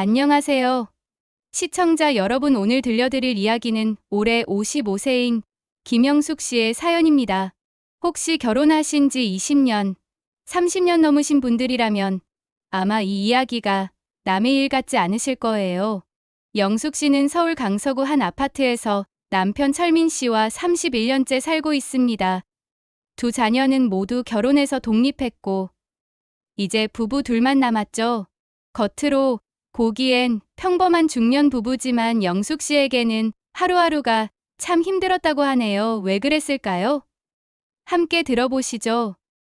안녕하세요. 시청자 여러분 오늘 들려드릴 이야기는 올해 55세인 김영숙 씨의 사연입니다. 혹시 결혼하신 지 20년, 30년 넘으신 분들이라면 아마 이 이야기가 남의 일 같지 않으실 거예요. 영숙 씨는 서울 강서구 한 아파트에서 남편 철민 씨와 31년째 살고 있습니다. 두 자녀는 모두 결혼해서 독립했고, 이제 부부 둘만 남았죠. 겉으로 보기엔 평범한 중년 부부지만 영숙 씨에게는 하루하루가 참 힘들었다고 하네요. 왜 그랬을까요? 함께 들어보시죠.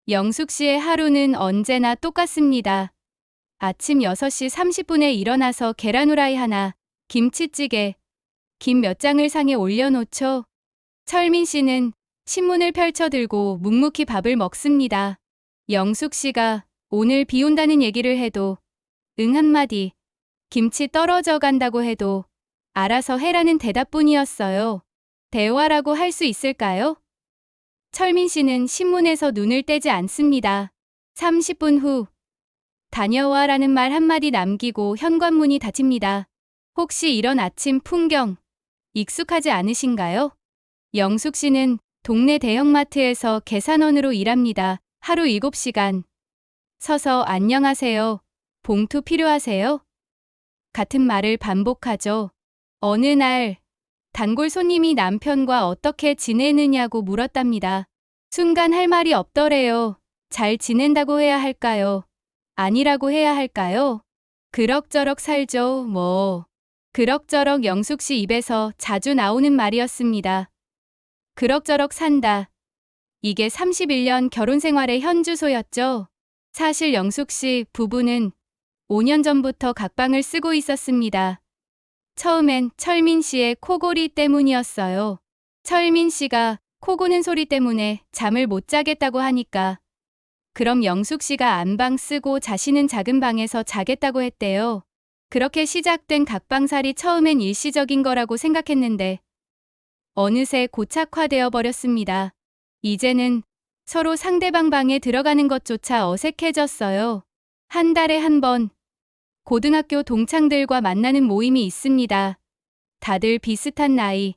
영숙 씨의 하루는 언제나 똑같습니다. 아침 6시 30분에 일어나서 계란 후라이 하나, 김치찌개, 김 몇 장을 상에 올려놓죠. 철민 씨는 신문을 펼쳐들고 묵묵히 밥을 먹습니다. 영숙 씨가 오늘 비 온다는 얘기를 해도 응 한마디 김치 떨어져 간다고 해도 알아서 해라는 대답뿐이었어요. 대화라고 할 수 있을까요? 철민 씨는 신문에서 눈을 떼지 않습니다. 30분 후 다녀와라는 말 한마디 남기고 현관문이 닫힙니다. 혹시 이런 아침 풍경 익숙하지 않으신가요? 영숙 씨는 동네 대형마트에서 계산원으로 일합니다. 하루 7시간. 서서 안녕하세요. 봉투 필요하세요? 같은 말을 반복하죠. 어느 날 단골 손님이 남편과 어떻게 지내느냐고 물었답니다. 순간 할 말이 없더래요. 잘 지낸다고 해야 할까요? 아니라고 해야 할까요? 그럭저럭 살죠, 뭐. 그럭저럭 영숙 씨 입에서 자주 나오는 말이었습니다. 그럭저럭 산다. 이게 31년 결혼 생활의 현주소였죠. 사실 영숙 씨 부부는 5년 전부터 각방을 쓰고 있었습니다. 처음엔 철민 씨의 코골이 때문이었어요. 철민 씨가 코 고는 소리 때문에 잠을 못 자겠다고 하니까 그럼 영숙 씨가 안방 쓰고 자신은 작은 방에서 자겠다고 했대요. 그렇게 시작된 각방살이 처음엔 일시적인 거라고 생각했는데 어느새 고착화되어 버렸습니다. 이제는 서로 상대방 방에 들어가는 것조차 어색해졌어요. 한 달에 한 번 고등학교 동창들과 만나는 모임이 있습니다. 다들 비슷한 나이,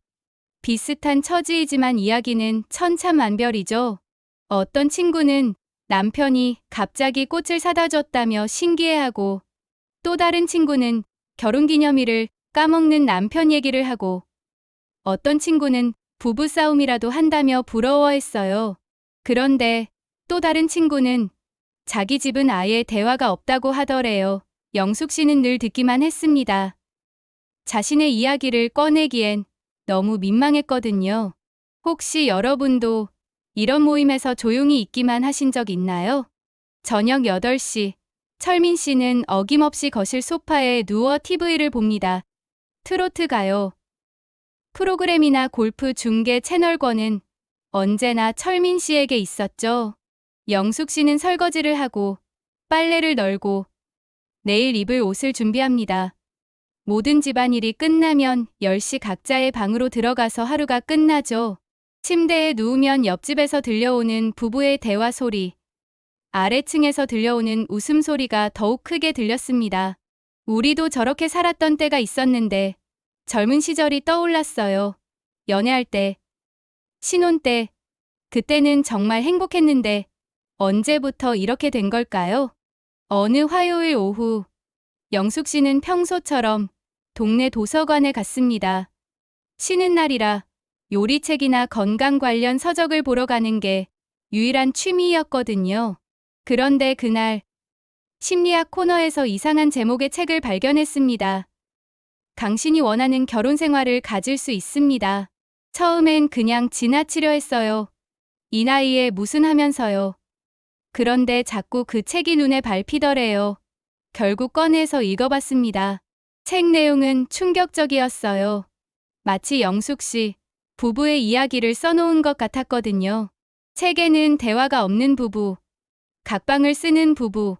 비슷한 처지이지만 이야기는 천차만별이죠. 어떤 친구는 남편이 갑자기 꽃을 사다 줬다며 신기해하고 또 다른 친구는 결혼기념일을 까먹는 남편 얘기를 하고 어떤 친구는 부부싸움이라도 한다며 부러워했어요. 그런데 또 다른 친구는 자기 집은 아예 대화가 없다고 하더래요. 영숙 씨는 늘 듣기만 했습니다. 자신의 이야기를 꺼내기엔 너무 민망했거든요. 혹시 여러분도 이런 모임에서 조용히 있기만 하신 적 있나요? 저녁 8시, 철민 씨는 어김없이 거실 소파에 누워 TV를 봅니다. 트로트 가요. 프로그램이나 골프 중계 채널권은 언제나 철민 씨에게 있었죠. 영숙 씨는 설거지를 하고 빨래를 널고 내일 입을 옷을 준비합니다. 모든 집안일이 끝나면 10시 각자의 방으로 들어가서 하루가 끝나죠. 침대에 누우면 옆집에서 들려오는 부부의 대화 소리, 아래층에서 들려오는 웃음소리가 더욱 크게 들렸습니다. 우리도 저렇게 살았던 때가 있었는데 젊은 시절이 떠올랐어요. 연애할 때, 신혼 때, 그때는 정말 행복했는데 언제부터 이렇게 된 걸까요? 어느 화요일 오후, 영숙 씨는 평소처럼 동네 도서관에 갔습니다. 쉬는 날이라 요리책이나 건강 관련 서적을 보러 가는 게 유일한 취미였거든요. 그런데 그날 심리학 코너에서 이상한 제목의 책을 발견했습니다. 당신이 원하는 결혼 생활을 가질 수 있습니다. 처음엔 그냥 지나치려 했어요. 이 나이에 무슨 하면서요. 그런데 자꾸 그 책이 눈에 밟히더래요. 결국 꺼내서 읽어봤습니다. 책 내용은 충격적이었어요. 마치 영숙 씨, 부부의 이야기를 써놓은 것 같았거든요. 책에는 대화가 없는 부부, 각방을 쓰는 부부,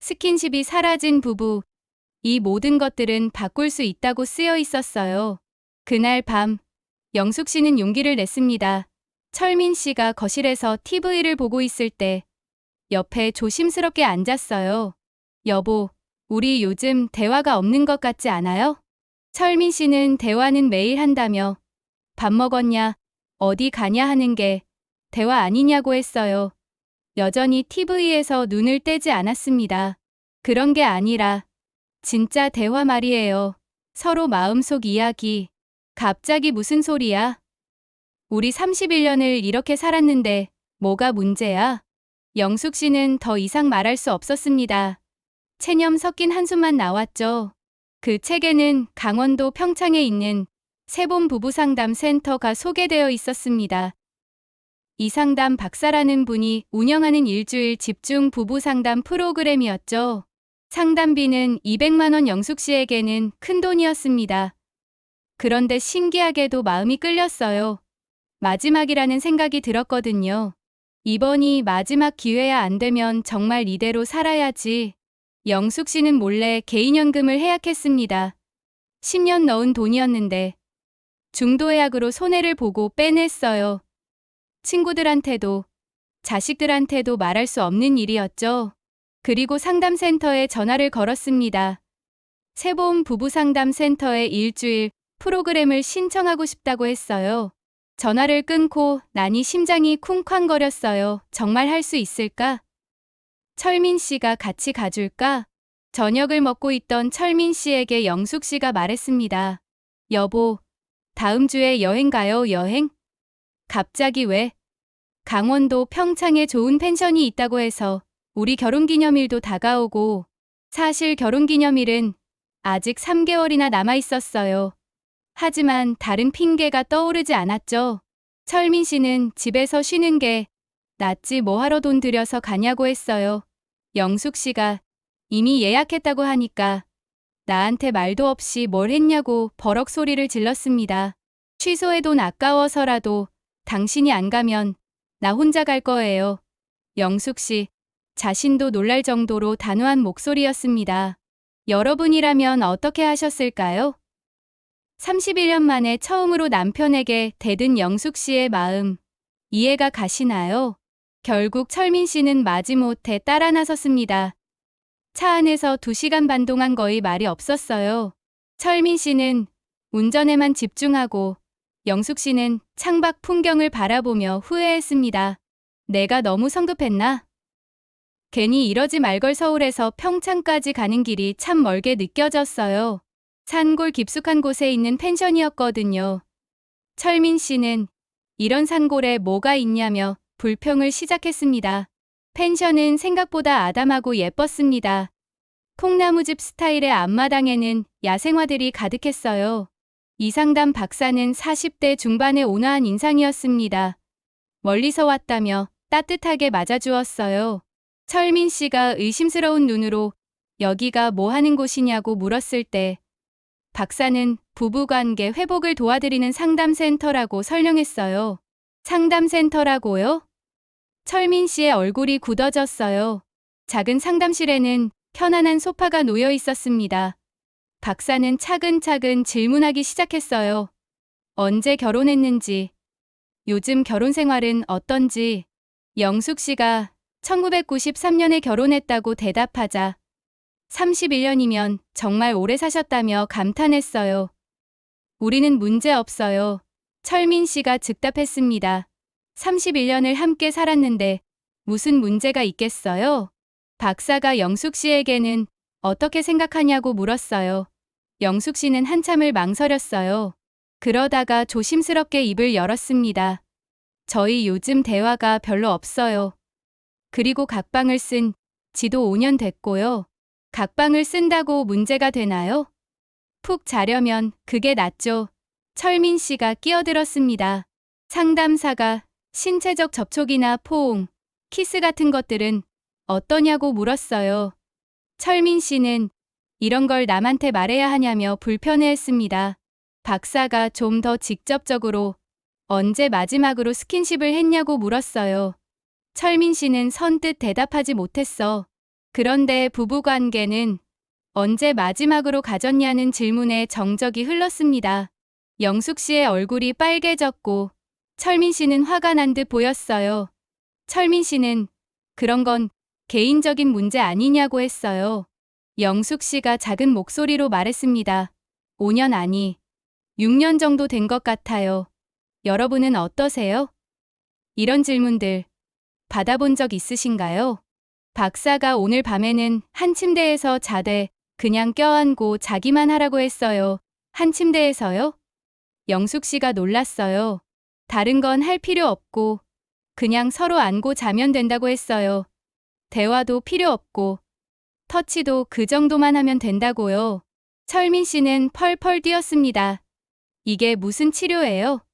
스킨십이 사라진 부부, 이 모든 것들은 바꿀 수 있다고 쓰여 있었어요. 그날 밤, 영숙 씨는 용기를 냈습니다. 철민 씨가 거실에서 TV를 보고 있을 때 옆에 조심스럽게 앉았어요. 여보, 우리 요즘 대화가 없는 것 같지 않아요? 철민 씨는 대화는 매일 한다며 밥 먹었냐, 어디 가냐 하는 게 대화 아니냐고 했어요. 여전히 TV에서 눈을 떼지 않았습니다. 그런 게 아니라 진짜 대화 말이에요. 서로 마음속 이야기. 갑자기 무슨 소리야? 우리 31년을 이렇게 살았는데 뭐가 문제야? 영숙 씨는 더 이상 말할 수 없었습니다. 체념 섞인 한숨만 나왔죠. 그 책에는 강원도 평창에 있는 세봄 부부상담 센터가 소개되어 있었습니다. 이 상담 박사라는 분이 운영하는 일주일 집중 부부상담 프로그램이었죠. 상담비는 200만원 영숙 씨에게는 큰 돈이었습니다. 그런데 신기하게도 마음이 끌렸어요. 마지막이라는 생각이 들었거든요. 이번이 마지막 기회야 안 되면 정말 이대로 살아야지. 영숙 씨는 몰래 개인연금을 해약했습니다. 10년 넣은 돈이었는데 중도예약으로 손해를 보고 빼냈어요. 친구들한테도 자식들한테도 말할 수 없는 일이었죠. 그리고 상담센터에 전화를 걸었습니다. 세보험 부부상담센터에 일주일 프로그램을 신청하고 싶다고 했어요. 전화를 끊고 나니 심장이 쿵쾅거렸어요. 정말 할 수 있을까? 철민 씨가 같이 가줄까? 저녁을 먹고 있던 철민 씨에게 영숙 씨가 말했습니다. 여보, 다음 주에 여행 가요, 여행? 갑자기 왜? 강원도 평창에 좋은 펜션이 있다고 해서 우리 결혼기념일도 다가오고 사실 결혼기념일은 아직 3개월이나 남아 있었어요. 하지만 다른 핑계가 떠오르지 않았죠. 철민 씨는 집에서 쉬는 게 낫지 뭐하러 돈 들여서 가냐고 했어요. 영숙 씨가 이미 예약했다고 하니까 나한테 말도 없이 뭘 했냐고 버럭 소리를 질렀습니다. 취소해 돈 아까워서라도 당신이 안 가면 나 혼자 갈 거예요. 영숙 씨 자신도 놀랄 정도로 단호한 목소리였습니다. 여러분이라면 어떻게 하셨을까요? 31년 만에 처음으로 남편에게 대든 영숙 씨의 마음 이해가 가시나요? 결국 철민 씨는 마지못해 따라 나섰습니다. 차 안에서 2시간 반 동안 거의 말이 없었어요. 철민 씨는 운전에만 집중하고 영숙 씨는 창밖 풍경을 바라보며 후회했습니다. 내가 너무 성급했나? 괜히 이러지 말걸 서울에서 평창까지 가는 길이 참 멀게 느껴졌어요. 산골 깊숙한 곳에 있는 펜션이었거든요. 철민 씨는 이런 산골에 뭐가 있냐며 불평을 시작했습니다. 펜션은 생각보다 아담하고 예뻤습니다. 콩나무집 스타일의 앞마당에는 야생화들이 가득했어요. 이상담 박사는 40대 중반의 온화한 인상이었습니다. 멀리서 왔다며 따뜻하게 맞아주었어요. 철민 씨가 의심스러운 눈으로 여기가 뭐 하는 곳이냐고 물었을 때 박사는 부부관계 회복을 도와드리는 상담센터라고 설명했어요. 상담센터라고요? 철민 씨의 얼굴이 굳어졌어요. 작은 상담실에는 편안한 소파가 놓여 있었습니다. 박사는 차근차근 질문하기 시작했어요. 언제 결혼했는지, 요즘 결혼 생활은 어떤지, 영숙 씨가 1993년에 결혼했다고 대답하자 31년이면 정말 오래 사셨다며 감탄했어요. 우리는 문제 없어요. 철민 씨가 즉답했습니다. 31년을 함께 살았는데 무슨 문제가 있겠어요? 박사가 영숙 씨에게는 어떻게 생각하냐고 물었어요. 영숙 씨는 한참을 망설였어요. 그러다가 조심스럽게 입을 열었습니다. 저희 요즘 대화가 별로 없어요. 그리고 각방을 쓴 지도 5년 됐고요. 각방을 쓴다고 문제가 되나요? 푹 자려면 그게 낫죠. 철민 씨가 끼어들었습니다. 상담사가 신체적 접촉이나 포옹, 키스 같은 것들은 어떠냐고 물었어요. 철민 씨는 이런 걸 남한테 말해야 하냐며 불편해했습니다. 박사가 좀 더 직접적으로 언제 마지막으로 스킨십을 했냐고 물었어요. 철민 씨는 선뜻 대답하지 못했어. 그런데 부부 관계는 언제 마지막으로 가졌냐는 질문에 정적이 흘렀습니다. 영숙 씨의 얼굴이 빨개졌고 철민 씨는 화가 난 듯 보였어요. 철민 씨는 그런 건 개인적인 문제 아니냐고 했어요. 영숙 씨가 작은 목소리로 말했습니다. 5년 아니, 6년 정도 된 것 같아요. 여러분은 어떠세요? 이런 질문들 받아본 적 있으신가요? 박사가 오늘 밤에는 한 침대에서 자되 그냥 껴안고 자기만 하라고 했어요. 한 침대에서요? 영숙 씨가 놀랐어요. 다른 건 할 필요 없고 그냥 서로 안고 자면 된다고 했어요. 대화도 필요 없고 터치도 그 정도만 하면 된다고요. 철민 씨는 펄펄 뛰었습니다. 이게 무슨 치료예요?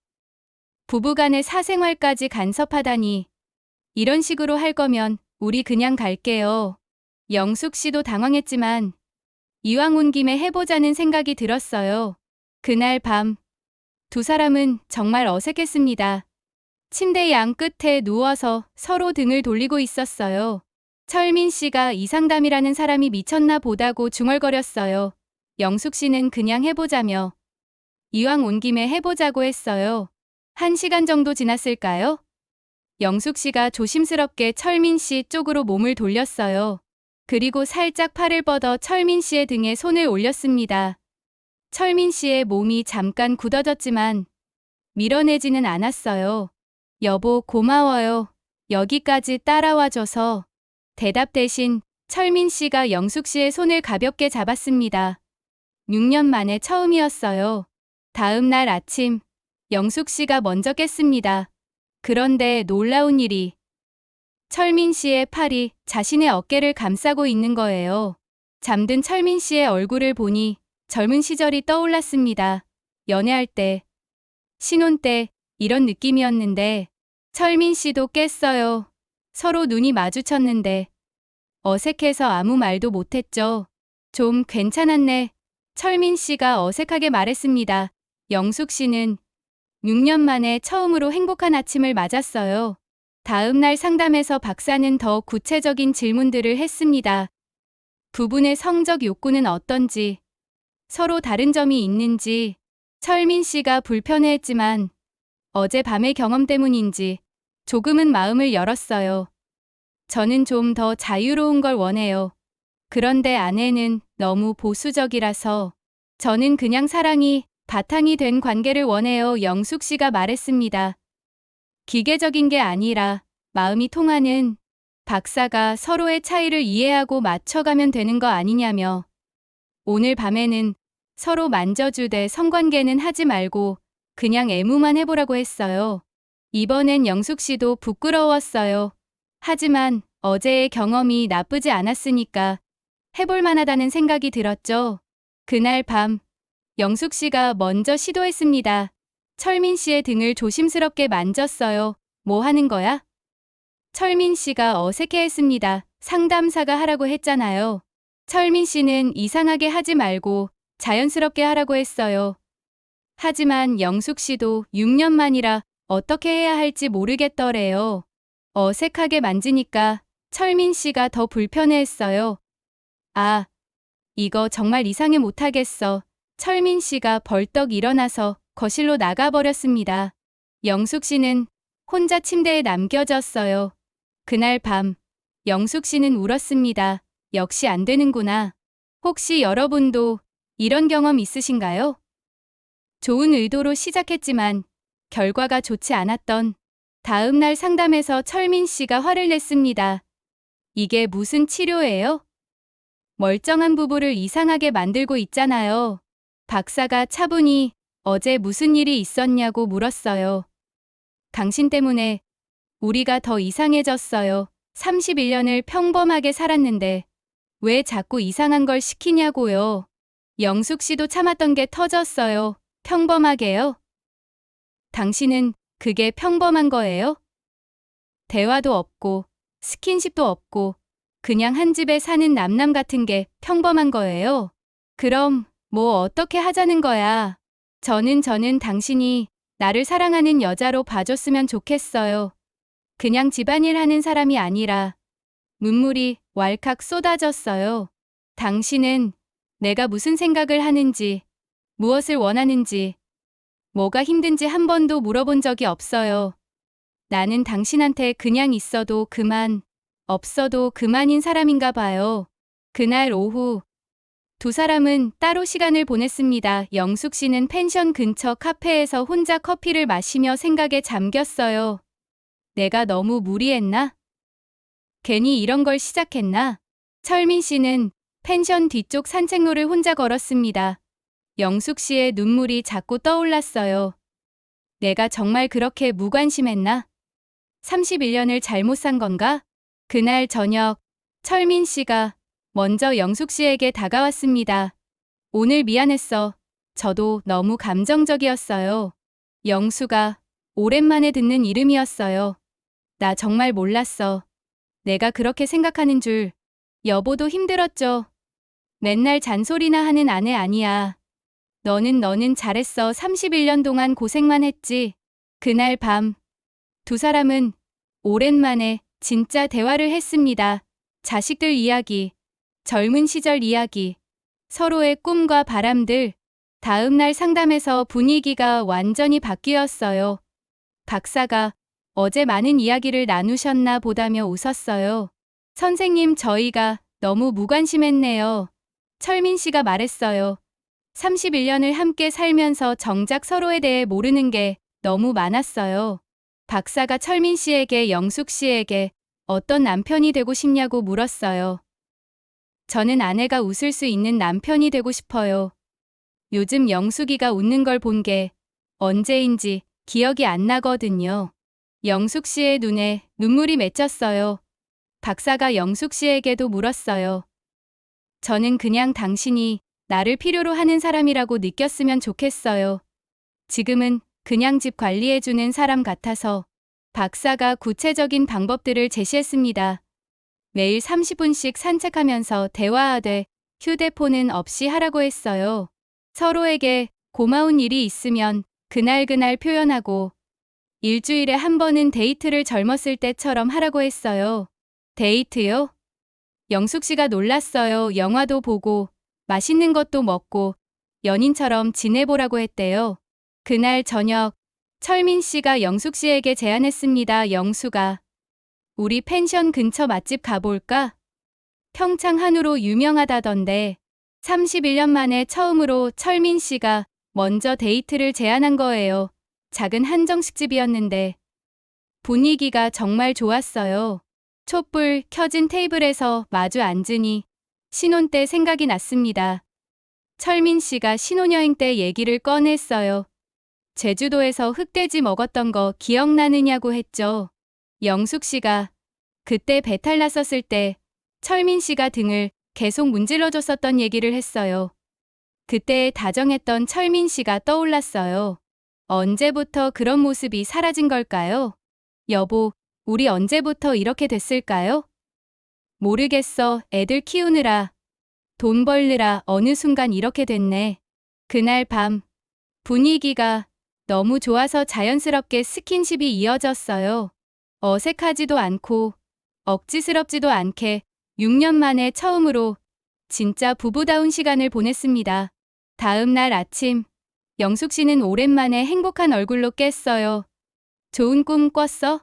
부부간의 사생활까지 간섭하다니. 이런 식으로 할 거면 우리 그냥 갈게요. 영숙 씨도 당황했지만 이왕 온 김에 해보자는 생각이 들었어요. 그날 밤 두 사람은 정말 어색했습니다. 침대 양 끝에 누워서 서로 등을 돌리고 있었어요. 철민 씨가 이상담이라는 사람이 미쳤나 보다고 중얼거렸어요. 영숙 씨는 그냥 해보자며 이왕 온 김에 해보자고 했어요. 한 시간 정도 지났을까요? 영숙 씨가 조심스럽게 철민 씨 쪽으로 몸을 돌렸어요. 그리고 살짝 팔을 뻗어 철민 씨의 등에 손을 올렸습니다. 철민 씨의 몸이 잠깐 굳어졌지만 밀어내지는 않았어요. 여보, 고마워요. 여기까지 따라와줘서. 대답 대신 철민 씨가 영숙 씨의 손을 가볍게 잡았습니다. 6년 만에 처음이었어요. 다음 날 아침, 영숙 씨가 먼저 깼습니다. 그런데 놀라운 일이 철민 씨의 팔이 자신의 어깨를 감싸고 있는 거예요. 잠든 철민 씨의 얼굴을 보니 젊은 시절이 떠올랐습니다. 연애할 때, 신혼 때 이런 느낌이었는데 철민 씨도 깼어요. 서로 눈이 마주쳤는데 어색해서 아무 말도 못했죠. 좀 괜찮았네. 철민 씨가 어색하게 말했습니다. 영숙 씨는 6년 만에 처음으로 행복한 아침을 맞았어요. 다음 날 상담에서 박사는 더 구체적인 질문들을 했습니다. 부분의 성적 욕구는 어떤지, 서로 다른 점이 있는지, 철민 씨가 불편해했지만 어제 밤의 경험 때문인지 조금은 마음을 열었어요. 저는 좀 더 자유로운 걸 원해요. 그런데 아내는 너무 보수적이라서 저는 그냥 사랑이 바탕이 된 관계를 원해요. 영숙 씨가 말했습니다. 기계적인 게 아니라 마음이 통하는 박사가 서로의 차이를 이해하고 맞춰가면 되는 거 아니냐며 오늘 밤에는 서로 만져주되 성관계는 하지 말고 그냥 애무만 해보라고 했어요. 이번엔 영숙 씨도 부끄러웠어요. 하지만 어제의 경험이 나쁘지 않았으니까 해볼 만하다는 생각이 들었죠. 그날 밤 영숙 씨가 먼저 시도했습니다. 철민 씨의 등을 조심스럽게 만졌어요. 뭐 하는 거야? 철민 씨가 어색해 했습니다. 상담사가 하라고 했잖아요. 철민 씨는 이상하게 하지 말고 자연스럽게 하라고 했어요. 하지만 영숙 씨도 6년 만이라 어떻게 해야 할지 모르겠더래요. 어색하게 만지니까 철민 씨가 더 불편해했어요. 아, 이거 정말 이상해 못하겠어. 철민 씨가 벌떡 일어나서 거실로 나가버렸습니다. 영숙 씨는 혼자 침대에 남겨졌어요. 그날 밤, 영숙 씨는 울었습니다. 역시 안 되는구나. 혹시 여러분도 이런 경험 있으신가요? 좋은 의도로 시작했지만 결과가 좋지 않았던 다음 날 상담에서 철민 씨가 화를 냈습니다. 이게 무슨 치료예요? 멀쩡한 부부를 이상하게 만들고 있잖아요. 박사가 차분히 어제 무슨 일이 있었냐고 물었어요. 당신 때문에 우리가 더 이상해졌어요. 31년을 평범하게 살았는데 왜 자꾸 이상한 걸 시키냐고요. 영숙 씨도 참았던 게 터졌어요. 평범하게요? 당신은 그게 평범한 거예요? 대화도 없고 스킨십도 없고 그냥 한 집에 사는 남남 같은 게 평범한 거예요? 그럼 뭐 어떻게 하자는 거야? 저는 저는 당신이 나를 사랑하는 여자로 봐줬으면 좋겠어요. 그냥 집안일 하는 사람이 아니라 눈물이 왈칵 쏟아졌어요. 당신은 내가 무슨 생각을 하는지, 무엇을 원하는지, 뭐가 힘든지 한 번도 물어본 적이 없어요. 나는 당신한테 그냥 있어도 그만, 없어도 그만인 사람인가 봐요. 그날 오후 두 사람은 따로 시간을 보냈습니다. 영숙 씨는 펜션 근처 카페에서 혼자 커피를 마시며 생각에 잠겼어요. 내가 너무 무리했나? 괜히 이런 걸 시작했나? 철민 씨는 펜션 뒤쪽 산책로를 혼자 걸었습니다. 영숙 씨의 눈물이 자꾸 떠올랐어요. 내가 정말 그렇게 무관심했나? 31년을 잘못 산 건가? 그날 저녁 철민 씨가 먼저 영숙 씨에게 다가왔습니다. 오늘 미안했어. 저도 너무 감정적이었어요. 영수가 오랜만에 듣는 이름이었어요. 나 정말 몰랐어. 내가 그렇게 생각하는 줄. 여보도 힘들었죠. 맨날 잔소리나 하는 아내 아니야. 너는 너는 잘했어. 31년 동안 고생만 했지. 그날 밤. 두 사람은 오랜만에 진짜 대화를 했습니다. 자식들 이야기, 젊은 시절 이야기, 서로의 꿈과 바람들. 다음 날 상담에서 분위기가 완전히 바뀌었어요. 박사가 어제 많은 이야기를 나누셨나 보다며 웃었어요. 선생님, 저희가 너무 무관심했네요. 철민 씨가 말했어요. 31년을 함께 살면서 정작 서로에 대해 모르는 게 너무 많았어요. 박사가 철민 씨에게 영숙 씨에게 어떤 남편이 되고 싶냐고 물었어요. 저는 아내가 웃을 수 있는 남편이 되고 싶어요. 요즘 영숙이가 웃는 걸 본 게 언제인지 기억이 안 나거든요. 영숙 씨의 눈에 눈물이 맺혔어요. 박사가 영숙 씨에게도 물었어요. 저는 그냥 당신이 나를 필요로 하는 사람이라고 느꼈으면 좋겠어요. 지금은 그냥 집 관리해주는 사람 같아서 박사가 구체적인 방법들을 제시했습니다. 매일 30분씩 산책하면서 대화하되 휴대폰은 없이 하라고 했어요. 서로에게 고마운 일이 있으면 그날그날 표현하고 일주일에 한 번은 데이트를 젊었을 때처럼 하라고 했어요. 데이트요? 영숙 씨가 놀랐어요. 영화도 보고 맛있는 것도 먹고 연인처럼 지내보라고 했대요. 그날 저녁 철민 씨가 영숙 씨에게 제안했습니다. 영수가 우리 펜션 근처 맛집 가볼까? 평창 한우로 유명하다던데 31년 만에 처음으로 철민 씨가 먼저 데이트를 제안한 거예요. 작은 한정식집이었는데 분위기가 정말 좋았어요. 촛불 켜진 테이블에서 마주 앉으니 신혼 때 생각이 났습니다. 철민 씨가 신혼여행 때 얘기를 꺼냈어요. 제주도에서 흑돼지 먹었던 거 기억나느냐고 했죠. 영숙 씨가 그때 배탈 났었을 때 철민 씨가 등을 계속 문질러 줬었던 얘기를 했어요. 그때 다정했던 철민 씨가 떠올랐어요. 언제부터 그런 모습이 사라진 걸까요? 여보, 우리 언제부터 이렇게 됐을까요? 모르겠어. 애들 키우느라, 돈 벌느라 어느 순간 이렇게 됐네. 그날 밤, 분위기가 너무 좋아서 자연스럽게 스킨십이 이어졌어요. 어색하지도 않고, 억지스럽지도 않게 6년 만에 처음으로 진짜 부부다운 시간을 보냈습니다. 다음 날 아침, 영숙 씨는 오랜만에 행복한 얼굴로 깼어요. 좋은 꿈 꿨어?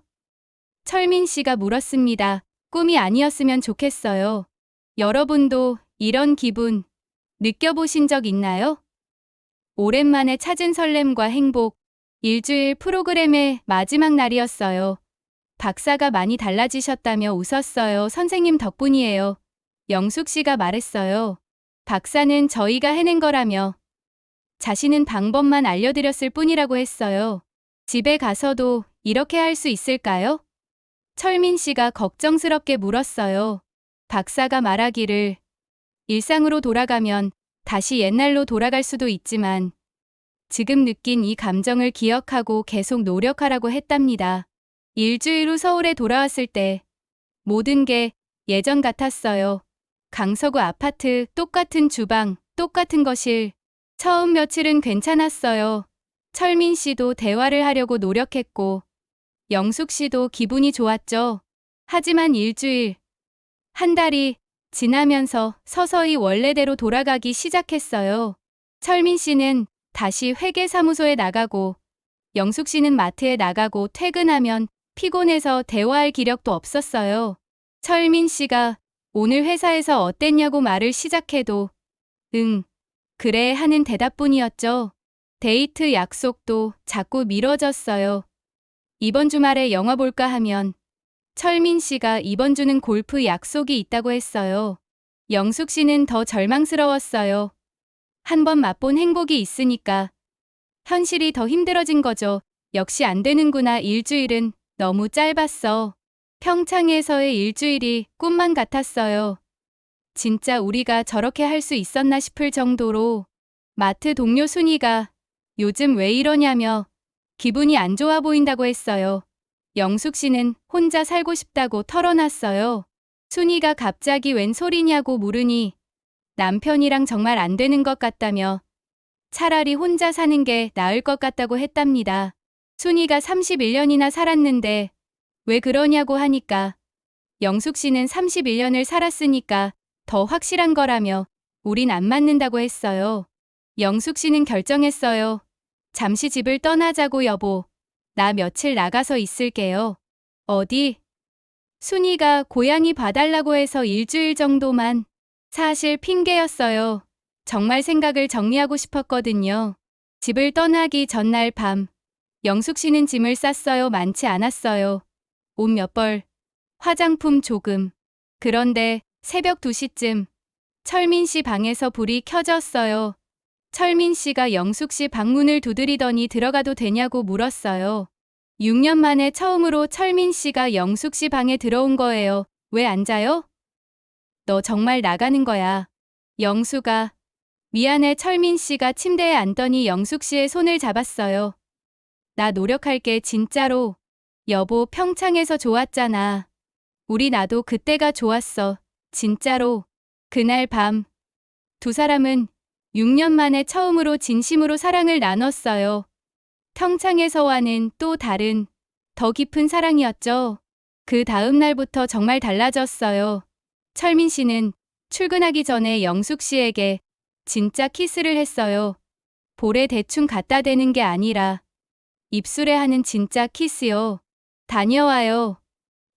철민 씨가 물었습니다. 꿈이 아니었으면 좋겠어요. 여러분도 이런 기분 느껴보신 적 있나요? 오랜만에 찾은 설렘과 행복, 일주일 프로그램의 마지막 날이었어요. 박사가 많이 달라지셨다며 웃었어요. 선생님 덕분이에요. 영숙 씨가 말했어요. 박사는 저희가 해낸 거라며 자신은 방법만 알려드렸을 뿐이라고 했어요. 집에 가서도 이렇게 할 수 있을까요? 철민 씨가 걱정스럽게 물었어요. 박사가 말하기를 일상으로 돌아가면 다시 옛날로 돌아갈 수도 있지만 지금 느낀 이 감정을 기억하고 계속 노력하라고 했답니다. 일주일 후 서울에 돌아왔을 때 모든 게 예전 같았어요. 강서구 아파트, 똑같은 주방, 똑같은 거실. 처음 며칠은 괜찮았어요. 철민 씨도 대화를 하려고 노력했고 영숙 씨도 기분이 좋았죠. 하지만 일주일, 한 달이 지나면서 서서히 원래대로 돌아가기 시작했어요. 철민 씨는 다시 회계사무소에 나가고 영숙 씨는 마트에 나가고 퇴근하면 피곤해서 대화할 기력도 없었어요. 철민 씨가 오늘 회사에서 어땠냐고 말을 시작해도 응. 그래 하는 대답뿐이었죠. 데이트 약속도 자꾸 미뤄졌어요. 이번 주말에 영화 볼까 하면 철민 씨가 이번 주는 골프 약속이 있다고 했어요. 영숙 씨는 더 절망스러웠어요. 한 번 맛본 행복이 있으니까 현실이 더 힘들어진 거죠. 역시 안 되는구나. 일주일은 너무 짧았어. 평창에서의 일주일이 꿈만 같았어요. 진짜 우리가 저렇게 할 수 있었나 싶을 정도로 마트 동료 순이가 요즘 왜 이러냐며 기분이 안 좋아 보인다고 했어요. 영숙 씨는 혼자 살고 싶다고 털어놨어요. 순이가 갑자기 웬 소리냐고 물으니 남편이랑 정말 안 되는 것 같다며 차라리 혼자 사는 게 나을 것 같다고 했답니다. 순이가 31년이나 살았는데 왜 그러냐고 하니까 영숙 씨는 31년을 살았으니까 더 확실한 거라며 우린 안 맞는다고 했어요. 영숙 씨는 결정했어요. 잠시 집을 떠나자고 여보. 나 며칠 나가서 있을게요. 어디? 순이가 고향이 봐달라고 해서 일주일 정도만. 사실 핑계였어요. 정말 생각을 정리하고 싶었거든요. 집을 떠나기 전날 밤. 영숙 씨는 짐을 쌌어요. 많지 않았어요. 옷 몇 벌. 화장품 조금. 그런데 새벽 2시쯤 철민 씨 방에서 불이 켜졌어요. 철민 씨가 영숙 씨 방문을 두드리더니 들어가도 되냐고 물었어요. 6년 만에 처음으로 철민 씨가 영숙 씨 방에 들어온 거예요. 왜 앉아요? 너 정말 나가는 거야. 영수가 미안해 철민 씨가 침대에 앉더니 영숙 씨의 손을 잡았어요. 나 노력할게 진짜로. 여보 평창에서 좋았잖아. 우리 나도 그때가 좋았어. 진짜로. 그날 밤. 두 사람은 6년 만에 처음으로 진심으로 사랑을 나눴어요. 평창에서와는 또 다른, 더 깊은 사랑이었죠. 그 다음 날부터 정말 달라졌어요. 철민 씨는 출근하기 전에 영숙 씨에게 진짜 키스를 했어요. 볼에 대충 갖다 대는 게 아니라 입술에 하는 진짜 키스요. 다녀와요.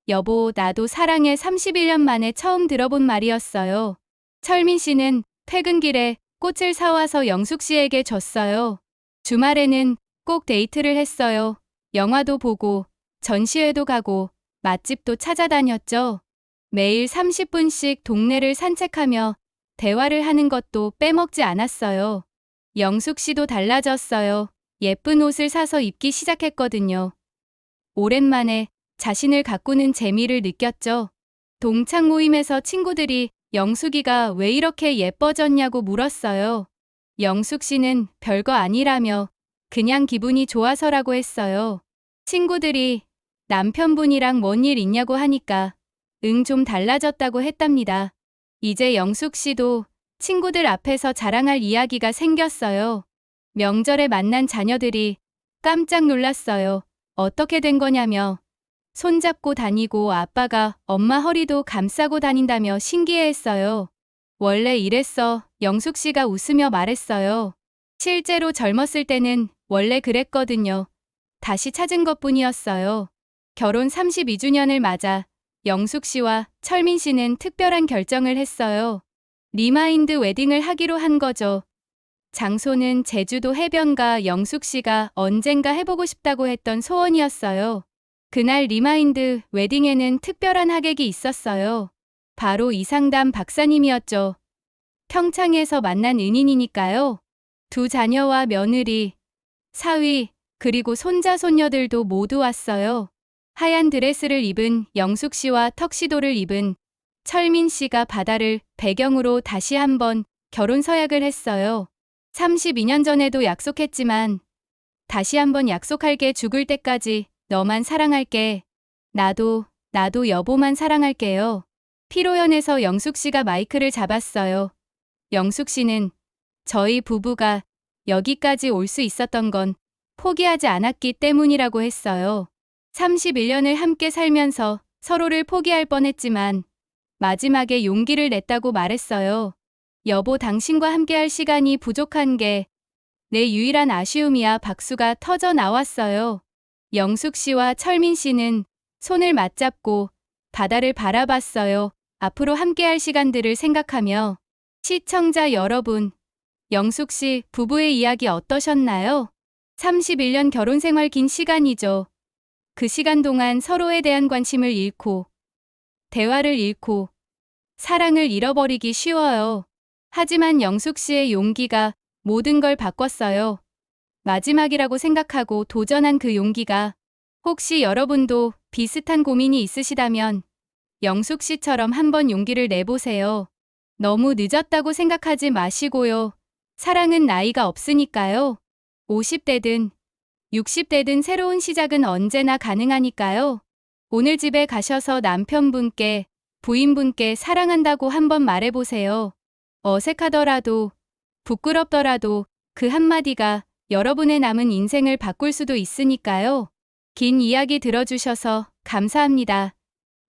여보, 나도 사랑에 31년 만에 처음 들어본 말이었어요. 철민 씨는 퇴근길에 꽃을 사와서 영숙 씨에게 줬어요. 주말에는 꼭 데이트를 했어요. 영화도 보고, 전시회도 가고, 맛집도 찾아다녔죠. 매일 30분씩 동네를 산책하며 대화를 하는 것도 빼먹지 않았어요. 영숙 씨도 달라졌어요. 예쁜 옷을 사서 입기 시작했거든요. 오랜만에 자신을 가꾸는 재미를 느꼈죠. 동창 모임에서 친구들이 영숙이가 왜 이렇게 예뻐졌냐고 물었어요. 영숙 씨는 별거 아니라며 그냥 기분이 좋아서라고 했어요. 친구들이 남편분이랑 뭔 일 있냐고 하니까 응 좀 달라졌다고 했답니다. 이제 영숙 씨도 친구들 앞에서 자랑할 이야기가 생겼어요. 명절에 만난 자녀들이 깜짝 놀랐어요. 어떻게 된 거냐며 손잡고 다니고 아빠가 엄마 허리도 감싸고 다닌다며 신기해했어요. 원래 이랬어. 영숙 씨가 웃으며 말했어요. 실제로 젊었을 때는 원래 그랬거든요. 다시 찾은 것 뿐이었어요. 결혼 32주년을 맞아 영숙 씨와 철민 씨는 특별한 결정을 했어요. 리마인드 웨딩을 하기로 한 거죠. 장소는 제주도 해변가 영숙 씨가 언젠가 해보고 싶다고 했던 소원이었어요. 그날 리마인드 웨딩에는 특별한 하객이 있었어요. 바로 이상담 박사님이었죠. 평창에서 만난 은인이니까요. 두 자녀와 며느리, 사위, 그리고 손자 손녀들도 모두 왔어요. 하얀 드레스를 입은 영숙 씨와 턱시도를 입은 철민 씨가 바다를 배경으로 다시 한번 결혼 서약을 했어요. 32년 전에도 약속했지만 다시 한번 약속할게 죽을 때까지 너만 사랑할게. 나도, 나도 여보만 사랑할게요. 피로연에서 영숙 씨가 마이크를 잡았어요. 영숙 씨는 저희 부부가 여기까지 올 수 있었던 건 포기하지 않았기 때문이라고 했어요. 31년을 함께 살면서 서로를 포기할 뻔했지만 마지막에 용기를 냈다고 말했어요. 여보 당신과 함께할 시간이 부족한 게 내 유일한 아쉬움이야 박수가 터져 나왔어요. 영숙 씨와 철민 씨는 손을 맞잡고 바다를 바라봤어요. 앞으로 함께할 시간들을 생각하며 시청자 여러분, 영숙 씨 부부의 이야기 어떠셨나요? 31년 결혼 생활 긴 시간이죠. 그 시간 동안 서로에 대한 관심을 잃고, 대화를 잃고, 사랑을 잃어버리기 쉬워요. 하지만 영숙 씨의 용기가 모든 걸 바꿨어요. 마지막이라고 생각하고 도전한 그 용기가 혹시 여러분도 비슷한 고민이 있으시다면 영숙 씨처럼 한번 용기를 내보세요. 너무 늦었다고 생각하지 마시고요. 사랑은 나이가 없으니까요. 50대든 60대든 새로운 시작은 언제나 가능하니까요. 오늘 집에 가셔서 남편분께 부인분께 사랑한다고 한번 말해보세요. 어색하더라도 부끄럽더라도 그 한마디가 여러분의 남은 인생을 바꿀 수도 있으니까요. 긴 이야기 들어주셔서 감사합니다.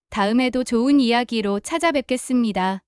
다음에도 좋은 이야기로 찾아뵙겠습니다.